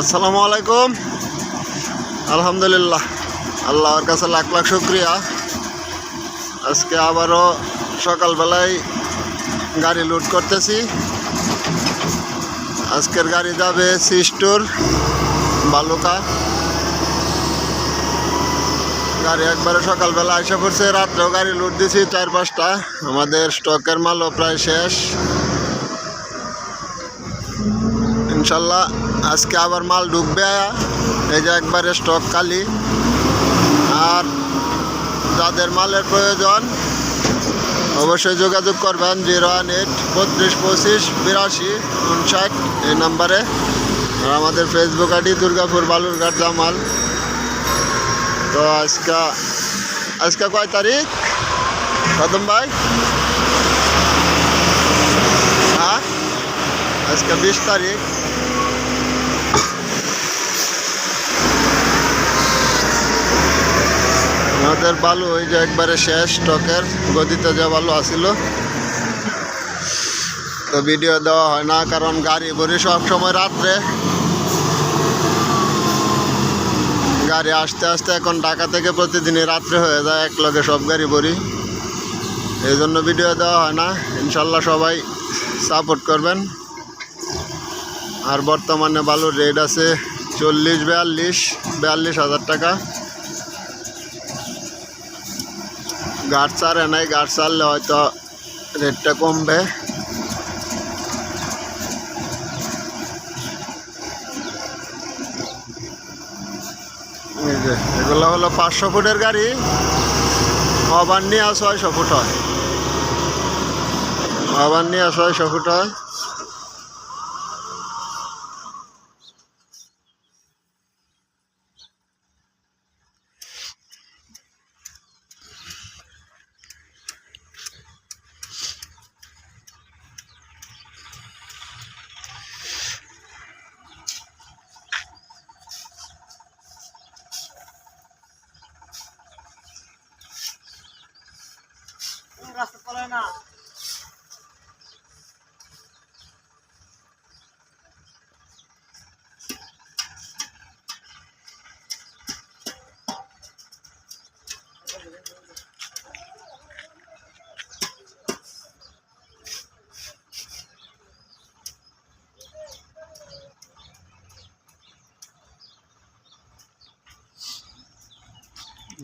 আসসালামু আলাইকুম। আলহামদুলিল্লাহ। আল্লাহর কাছে লাখ লাখ শুক্রিয়া। আজকে আবারও সকালবেলায় গাড়ি লুট করতেছি। আজকের গাড়ি যাবে সিস্টোর বালুকা। গাড়ি একবারে সকালবেলা এসে পড়ছে, রাত্রেও গাড়ি লুট দিছি, চার পাঁচটা। আমাদের স্টকের মালও প্রায় শেষ। ইনশাল্লাহ আজকে আবার মাল ঢুকবে এই যে একবারে স্টক খালি। আর যাদের মালের প্রয়োজন, অবশ্যই যোগাযোগ করবেন জিরো ওয়ান এইট বত্রিশ পঁচিশ বিরাশি উনষাট এই নাম্বারে। আর আমাদের ফেসবুক আইডি দুর্গাপুর বালুরঘাট জামাল। তো আজকে আজকে কয় তারিখ? কদম ভাই হ্যাঁ আজকে বিশ তারিখ। আমাদের বালু ওই যে একবারে শেষ স্টকের গদিতে যে বালু আসিল। তো ভিডিও দেওয়া হয় না, কারণ গাড়ি ভরি সব সময় রাত্রে। গাড়ি আসতে আসতে এখন ঢাকা থেকে প্রতিদিনই রাত্রে হয়ে যায়, এক লগে সব গাড়ি ভরি। এই জন্য ভিডিও দেওয়া হয় না। ইনশাল্লাহ সবাই সাপোর্ট করবেন। আর বর্তমানে বালুর রেট আছে চল্লিশ বিয়াল্লিশ বিয়াল্লিশ হাজার টাকা। গাছ ছাড়ে নাই, গাছ ছাড়লে হয়তো রেটটা কমবে। এগুলো হলো পাঁচশো ফুটের গাড়ি। আবার নিয়ে ছয়শো ফুট হয়। আবার নিয়ে ছয়শো ফুট হয়।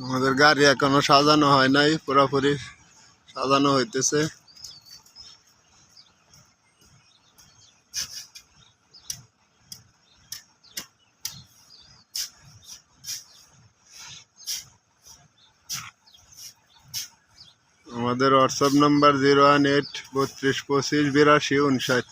আমাদের গাড়ি এখনও সাজানো হয় নাই, পুরোপুরি সাজানো হইতেছে। আমাদের WhatsApp number zero one eight বত্রিশ, পঁচিশ, বিরাশি উনষাট